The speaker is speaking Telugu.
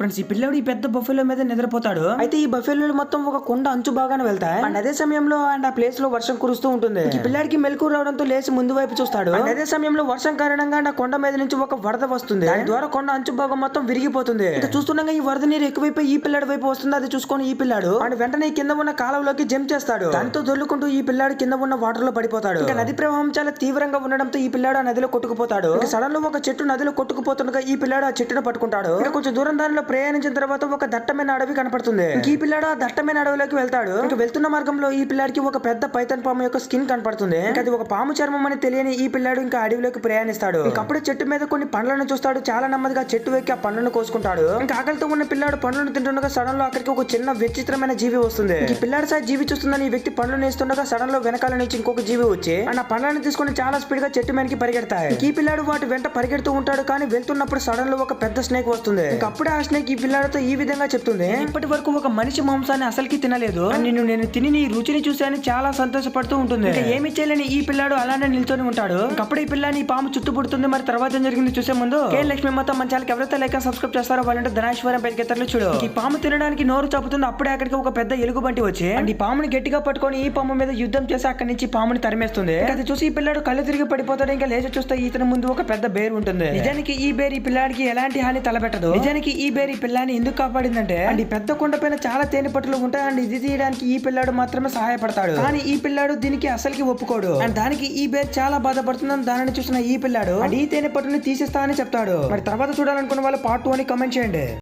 ఫ్రెండ్స్ ఈ పిల్లడు ఈ పెద్ద బఫెలో మీద నిద్రపోతాడు. అయితే ఈ బఫెలో మొత్తం ఒక కొండ అంచు బాగానే వెళ్తాయి. అండ్ అదే సమయంలో అండ్ ఆ ప్లేస్లో వర్షం కురుస్తూ ఉంటుంది. ఈ పిల్లాడికి మెలకు రావడంతో లేచి ముందు వైపు చూస్తాడు. అండ్ అదే సమయంలో వర్షం కారణంగా ఆ కొండ మీద నుంచి ఒక వరద వస్తుంది. దాని ద్వారా కొండ అంచు భాగం మొత్తం విరిగిపోతుంది. ఇక చూస్తుండగా ఈ వరద నీరు ఎక్కువైపోయి ఈ పిల్లాడి వైపు వస్తుంది. అది చూసుకొని ఈ పిల్లాడు అండ్ వెంటనే కింద ఉన్న కాలంలోకి జంప్ చేస్తాడు. దాంతో దొర్లుకుంటూ ఈ పిల్లాడు కింద ఉన్న వాటర్లో పడిపోతాడు. ఇక నది ప్రవాహం చాలా తీవ్రంగా ఉండడంతో ఈ పిల్లాడు ఆ నదిలో కొట్టుకుపోతాడు. సడన్లో ఒక చెట్టు నదిలో కొట్టుకుపోతుండగా ఈ పిల్లాడు ఆ చెట్టును పట్టుకుంటాడు. ఇక కొంచెం దూరం దానిలో ప్రయాణించిన తర్వాత ఒక దట్టమైన అడవి కనపడుతుంది. ఈ పిల్లాడు ఆ దట్టమైన అడవిలోకి వెళ్తాడు. ఇక వెళ్తున్న మార్గంలో ఈ పిల్లాడికి ఒక పెద్ద పైతన్ పాము యొక్క స్కిన్ కనపడుతుంది. ఇంకా అది ఒక పాము చర్మం అని తెలియని ఈ పిల్లాడు ఇంకా అడవిలోకి ప్రయాణిస్తాడు. ఇంక అప్పుడే చెట్టు మీద కొన్ని పండ్లను చూస్తాడు. చాలా నెమ్మదిగా చెట్టు ఎక్కి ఆ పండ్లను కోసుకుంటాడు. ఇంకా ఆకలితో ఉన్న పిల్లాడు పండ్లను తింటుండగా సడన్లో అక్కడికి ఒక చిన్న విచిత్రమైన జీవి వస్తుంది. ఈ పిల్లాడు సార్ జీవి చూస్తుందని ఈ వ్యక్తి పండ్లను వేస్తుండగా సడన్లో వెనకాల నుంచి ఇంకొక జీవి వచ్చి అండ్ ఆ పండ్లను తీసుకొని చాలా స్పీడ్గా చెట్టు మీదకి పరిగెడతాయి. ఈ పిల్లాడు వాటి వెంట పరిగెడుతూ ఉంటాడు కానీ వెళ్తున్నప్పుడు సడన్లో ఒక పెద్ద స్నేక్ వస్తుంది. ఇంక అప్పుడే ఆ స్నేక్ ఈ పిల్లాడితో ఈ విధంగా చెప్తుంది. ఇప్పటి వరకు ఒక మనిషి మాంసాన్ని అసలుకి తినలేదు. నిన్ను నేను తిని నీ రుచిని చూశాను చాలా సంతోషపడుతూ ఉంటుంది. ఇంకా ఏమి చేయలేని ఈ పిల్లాడు అలానే నిల్చొని ఉంటాడు. అప్పుడే ఈ పిల్లని పాము చుట్టుపుడుతుంది. మరి తర్వాత ఏం జరిగింది చూసే ముందు కే లక్ష్మి మొత్తం మన ఎవరైతే లైక్ సబ్స్క్రైబ్ చేస్తారో వాళ్ళంటే ధనాశ్వరం పెరిగెత్తర్లు చూడు. ఈ పాము తినడానికి నోరు చప్పుతుంది అప్పుడే అక్కడికి ఒక పెద్ద ఎలుగుబంటి వచ్చి అండ్ ఈ పాముని గట్టిగా పట్టుకొని ఈ పాము మీద యుద్ధం చేసి అక్కడి నుంచి పాముని తరిమేస్తుంది. అది చూసి ఈ పిల్లాడు కళ్ళు తిరిగి పడిపోతాడు. ఇంకా లేచి చూస్తే ఇతని ముందు ఒక పెద్ద బేర్ ఉంటుంది. నిజానికి ఈ బేర్ ఈ పిల్లాడికి ఎలాంటి హాని తలపెట్టదు. నిజానికి ఈ బేర్ ఈ పిల్లాని ఎందుకు కాపాడిందంటే అండ్ ఈ పెద్ద కొండ పైన చాలా తేనె పట్టులు ఉంటాయి అండ్ ఇది తీయడానికి ఈ పిల్లాడు మాత్రమే సహాయపడతాడు. కానీ ఈ పిల్లాడు దీనికి అసలుకి ఒప్పుకోడు. అండ్ దానికి ఈ బేర్ చాలా బాధపడుతుందని దానిని చూసిన ఈ పిల్లాడు అండ్ ఈ తేనె పట్టుని తీసేస్తా అని చెప్తాడు. మరి తర్వాత చూడాలనుకున్న వాళ్ళు పార్ట్ టూ అని కమెంట్ చేయండి.